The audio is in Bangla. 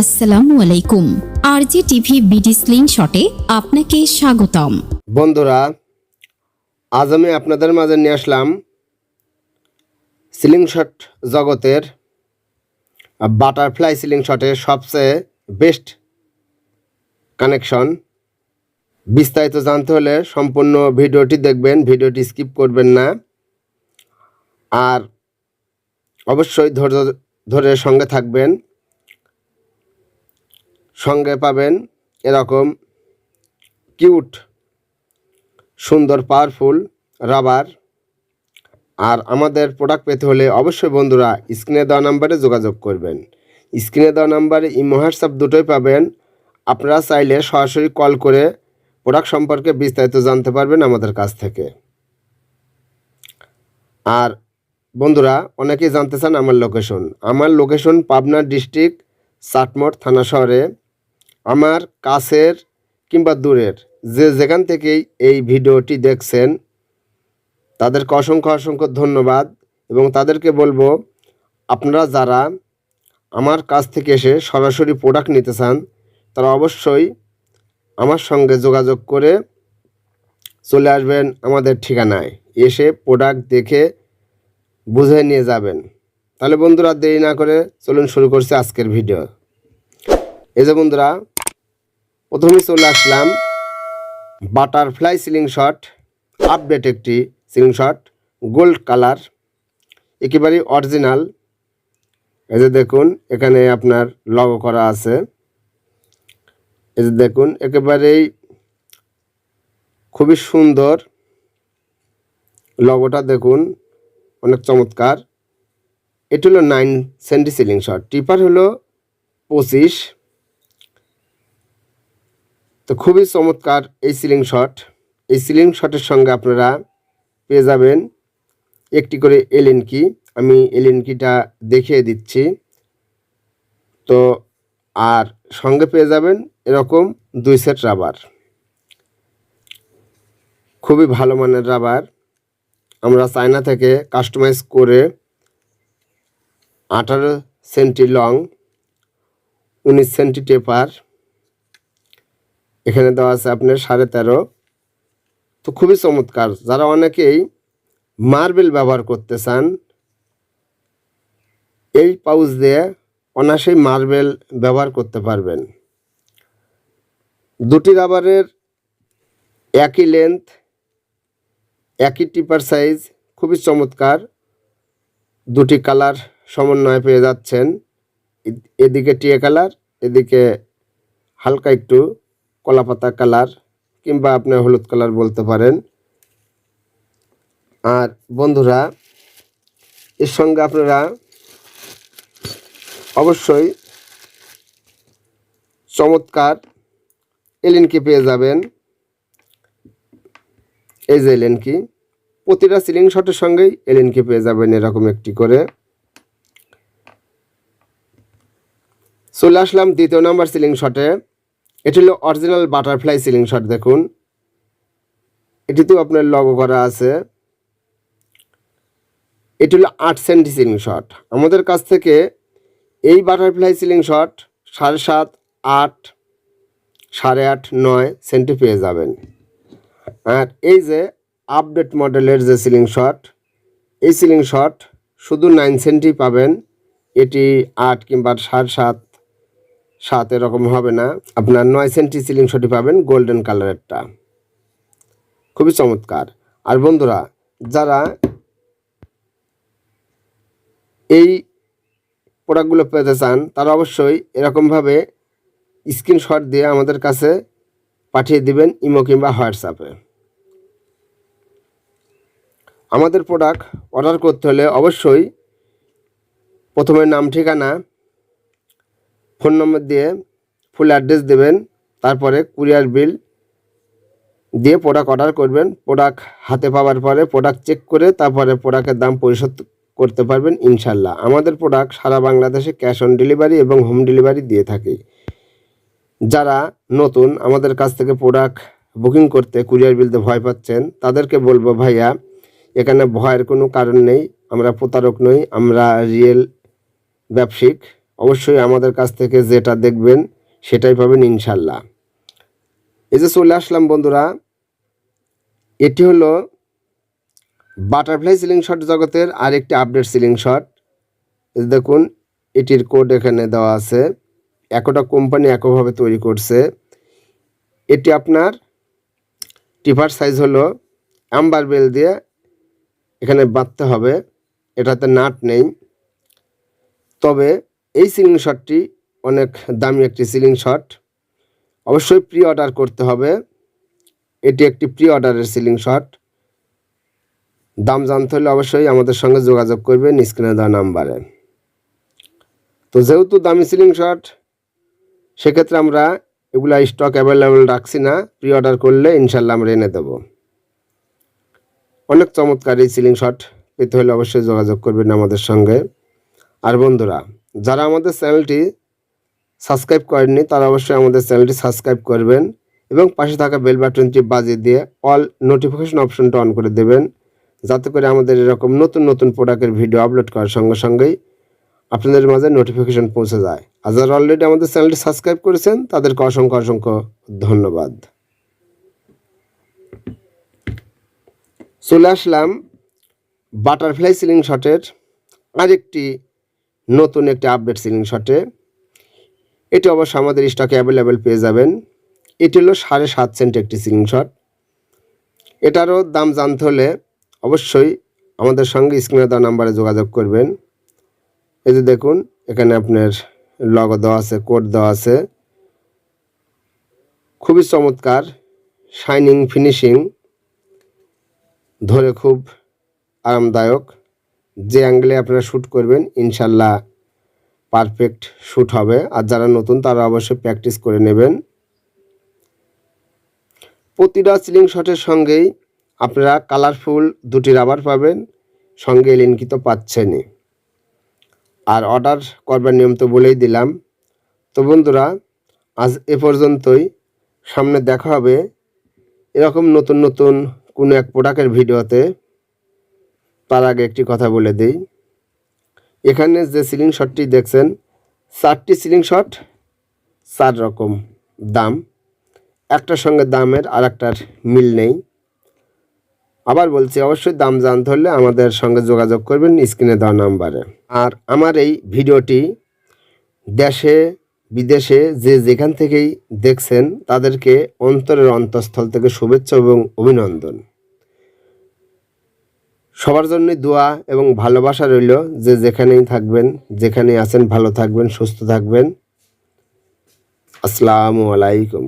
আসসালামু আলাইকুম। আরজি টিভি বিডি স্লিং শটে আপনাকে স্বাগতম। বন্ধুরা, আজ আমি আপনাদের মাঝে নিয়ে আসলাম সিলিং শট জগতের বাটারফ্লাই সিলিং শটের সবচেয়ে বেস্ট কানেকশন। বিস্তারিত জানতে হলে সম্পূর্ণ ভিডিওটি দেখবেন, ভিডিওটি স্কিপ করবেন না। আর অবশ্যই ধৈর্য ধরে সঙ্গে থাকবেন। সঙ্গে পাবেন এরকম কিউট, সুন্দর পাওয়ারফুল রাবার আর আমাদের প্রোডাক্ট পেতে হলে অবশ্যই বন্ধুরা স্ক্রিনে দেওয়া নাম্বারে যোগাযোগ করবেন। স্ক্রিনে দেওয়া নাম্বারে ইমো, হোয়াটসঅ্যাপ দুটোই পাবেন। আপনারা চাইলে সরাসরি কল করে প্রোডাক্ট সম্পর্কে বিস্তারিত জানতে পারবেন আমাদের কাছ থেকে। আর বন্ধুরা, অনেকেই জানতে চান আমার লোকেশন আমার লোকেশন পাবনা ডিস্ট্রিক্ট চাটমোট থানা শহরে। আমার কাছের কিংবা দূরের যে যেখান থেকেই এই ভিডিওটি দেখছেন, তাদেরকে অসংখ্য অসংখ্য ধন্যবাদ এবং তাদেরকে বলব, আপনারা যারা আমার কাছ থেকে এসে সরাসরি প্রোডাক্ট নিতে চান, তারা অবশ্যই আমার সঙ্গে যোগাযোগ করে চলে আসবেন আমাদের ঠিকানায়। এসে প্রোডাক্ট দেখে বুঝে নিয়ে যাবেন। তাহলে বন্ধুরা দেরি না করে চলুন শুরু করছে আজকের ভিডিও এই যে বন্ধুরা প্রথমেই চলে আসলাম বাটারফ্লাই সিলিং শট আপডেট একটি সিলিং শট গোল্ড কালার একেবারেই অরিজিনাল এই যে দেখুন, এখানে আপনার লগো করা আছে। এই যে দেখুন, একেবারেই খুবই সুন্দর। লগোটা দেখুন, অনেক চমৎকার। এটি হলো nine centi ceiling shot taper হলো পঁচিশ। তো খুবই চমৎকার এই সিলিং শট এই সিলিং শটের সঙ্গে আপনারা পেয়ে যাবেন একটি করে এলএন কি আমি এলএন কিটা দেখিয়ে দিচ্ছি। তো আর সঙ্গে পেয়ে যাবেন এরকম দুই সেট রাবার খুবই ভালো মানের রাবার আমরা চায়না থেকে কাস্টমাইজ করে আঠারো সেন্টি লং উনিশ সেন্টি টেপার এখানে দেওয়া আছে আপনার সাড়ে তেরো। তো খুবই চমৎকার। যারা অনেকেই মার্বেল ব্যবহার করতে চান, এই পাউচ দিয়ে অনায়াসেই মার্বেল ব্যবহার করতে পারবেন। দুটি রাবারের একই লেন্থ একই টিপার সাইজ খুবই চমৎকার। দুটি কালার সমন্বয় পেয়ে যাচ্ছেন। এদিকে টিয়ে কালার, এদিকে হালকা একটু কলাপাতা কালার কিংবা আপনি হলুদ কালার বলতে পারেন। আর বন্ধুরা, এর সঙ্গে আপনারা অবশ্যই চমৎকার এলিনকি পেয়ে যাবেন। এই যে এলিনকি, প্রতিটা সিলিং শটের সঙ্গেই এলিনকি পেয়ে যাবেন এরকম একটি করে। চলে আসলাম দ্বিতীয় নাম্বার সিলিং শটে। এটি হলো অরিজিনাল বাটারফ্লাই সিলিং শট দেখুন। এটিতেও আপনার লগো করা আছে। এটি হলো আট সেন্টি সিলিং শট আমাদের কাছ থেকে এই বাটারফ্লাই সিলিং শট সাড়ে সাত, আট, সাড়ে আট, নয় সেন্টি পেয়ে যাবেন। আর এই যে আপডেট মডেলের যে সিলিং শট এই সিলিং শট শুধু নাইন সেন্টি পাবেন। এটি আট কিংবা সাড়ে সাত সাত এরকম হবে না। আপনার নয় সেন্টি সিলিং শটি পাবেন গোল্ডেন কালারেরটা খুবই চমৎকার। আর বন্ধুরা, যারা এই প্রোডাক্টগুলো পেতে চান, তারা অবশ্যই এরকমভাবে স্ক্রিনশট দিয়ে আমাদের কাছে পাঠিয়ে দিবেন ইমো কিংবা হোয়াটসঅ্যাপে আমাদের প্রোডাক্ট অর্ডার করতে হলে অবশ্যই প্রথমে নাম, ঠিকানা ফোন নম্বর দিয়ে ফুল অ্যাড্রেস দেবেন, তারপরে কুরিয়ার বিল দিয়ে প্রোডাক্ট অর্ডার করবেন প্রোডাক্ট হাতে পাওয়ার পরে প্রোডাক্ট চেক করে তারপরে প্রোডাক্টের দাম পরিশোধ করতে পারবেন ইনশাল্লাহ। আমাদের প্রোডাক্ট সারা বাংলাদেশে ক্যাশ অন ডেলিভারি এবং হোম ডেলিভারি দিয়ে থাকি। যারা নতুন আমাদের কাছ থেকে প্রোডাক্ট বুকিং করতে কুরিয়ার বিলতে ভয় পাচ্ছেন, তাদেরকে বলব, ভাইয়া, এখানে ভয়ের কোনো কারণ নেই, আমরা প্রতারক নই, আমরা রিয়েল ব্যবসায়িক। অবশ্যই আমাদের কাছ থেকে যেটা দেখবেন, সেটাই পাবেন ইনশাল্লাহ। এই যে চলে আসলাম বন্ধুরা, এটি হলো বাটারফ্লাই সিলিং শট জগতের আরেকটি আপডেট সিলিং শট। দেখুন, এটির কোড এখানে দেওয়া আছে, একটা কোম্পানি একভাবে তৈরি করছে। এটি আপনার টিপার সাইজ হলো অ্যাম্বার বেল দিয়ে এখানে বাঁধতে হবে, এটাতে নাট নেই। তবে এই সিলিং শটটি অনেক দামি একটি সিলিং শট অবশ্যই প্রি অর্ডার করতে হবে। এটি একটি প্রি অর্ডারের সিলিং শট দাম জানতে হলে অবশ্যই আমাদের সঙ্গে যোগাযোগ করবেন স্ক্রিনে দেওয়া নাম্বারে। তো যেহেতু দামি সিলিং শট সেক্ষেত্রে আমরা এগুলা স্টক অ্যাভেলেবেল রাখছি না। প্রি অর্ডার করলে ইনশাল্লাহ আমরা এনে দেবো। অনেক চমৎকার এই সিলিং শট পেতে হলে অবশ্যই যোগাযোগ করবেন আমাদের সঙ্গে। আর বন্ধুরা যারা আমাদের চ্যানেলটি সাবস্ক্রাইব করেননি, তারা অবশ্যই আমাদের চ্যানেলটি সাবস্ক্রাইব করবেন এবং পাশে থাকা বেল বাটনটি বাজিয়ে দিয়ে অল নোটিফিকেশন অপশনটা অন করে দেবেন, যাতে করে আমাদের এরকম নতুন নতুন প্রোডাক্টের ভিডিও আপলোড করার সঙ্গে সঙ্গেই আপনাদের মাঝে নোটিফিকেশন পৌঁছে যায়। আর যারা অলরেডি আমাদের চ্যানেলটি সাবস্ক্রাইব করেছেন, তাদেরকে অসংখ্য অসংখ্য ধন্যবাদ। চলে আসলাম বাটারফ্লাই সিলিং শটের আরেকটি নতুন একটি আপডেট সিলিং শটে এটি অবশ্য আমাদের স্টকে অ্যাভেলেবেল পেয়ে যাবেন। এটি হলো সাড়ে সাত সেন্ট একটি সিলিং শট এটারও দাম জানতে হলে অবশ্যই আমাদের সঙ্গে স্ক্রিনে দেওয়া নাম্বারে যোগাযোগ করবেন। এই যে দেখুন, এখানে আপনার লগো দেওয়া আছে কোড দেওয়া আছে। খুবই চমৎকার শাইনিং ফিনিশিং ধরে খুব আরামদায়ক। যে অ্যাঙ্গেলে আপনারা শ্যুট করবেন, ইনশাল্লাহ পারফেক্ট শ্যুট হবে। আর যারা নতুন, তারা অবশ্যই প্র্যাকটিস করে নেবেন। প্রতিটা সিলিং শটের সঙ্গেই আপনারা কালারফুল দুটি রাবার পাবেন, সঙ্গে লিঙ্কি তো পাচ্ছেনই। আর অর্ডার করবার নিয়ম তো বলেই দিলাম। তো বন্ধুরা, আজ এ পর্যন্তই। সামনে দেখা হবে এরকম নতুন নতুন কোনো এক প্রোডাক্টের ভিডিওতে তার আগে একটি কথা বলে দিই। এখানে যে সিলিং শটটি দেখছেন, চারটি সিলিং শট চার রকম দাম। একটার সঙ্গে দামের আর একটার মিল নেই। আবার বলছি, অবশ্যই দাম জানতে হলে আমাদের সঙ্গে যোগাযোগ করবেন স্ক্রিনে দেওয়া নাম্বারে। আর আমার এই ভিডিওটি দেশে, বিদেশে যে যেখান থেকেই দেখছেন, তাদেরকে অন্তরের অন্তঃস্থল থেকে শুভেচ্ছা এবং অভিনন্দন। সবার জন্য দোয়া এবং ভালোবাসা রইল যে যেখানেই থাকবেন, যেখানেই আছেন, ভালো থাকবেন, সুস্থ থাকবেন। আসসালামু আলাইকুম।